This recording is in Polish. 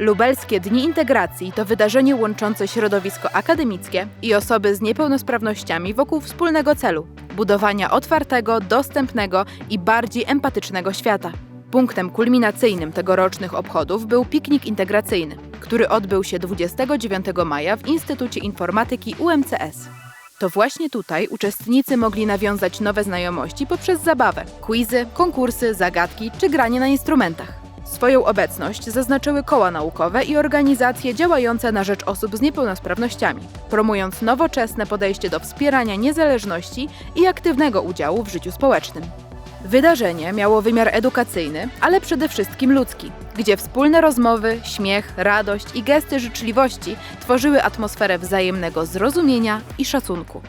Lubelskie Dni Integracji to wydarzenie łączące środowisko akademickie i osoby z niepełnosprawnościami wokół wspólnego celu budowania otwartego, dostępnego i bardziej empatycznego świata. Punktem kulminacyjnym tegorocznych obchodów był piknik integracyjny, który odbył się 29 maja w Instytucie Informatyki UMCS. To właśnie tutaj uczestnicy mogli nawiązać nowe znajomości poprzez zabawę, quizy, konkursy, zagadki czy granie na instrumentach. Swoją obecność zaznaczyły koła naukowe i organizacje działające na rzecz osób z niepełnosprawnościami, promując nowoczesne podejście do wspierania niezależności i aktywnego udziału w życiu społecznym. Wydarzenie miało wymiar edukacyjny, ale przede wszystkim ludzki, gdzie wspólne rozmowy, śmiech, radość i gesty życzliwości tworzyły atmosferę wzajemnego zrozumienia i szacunku.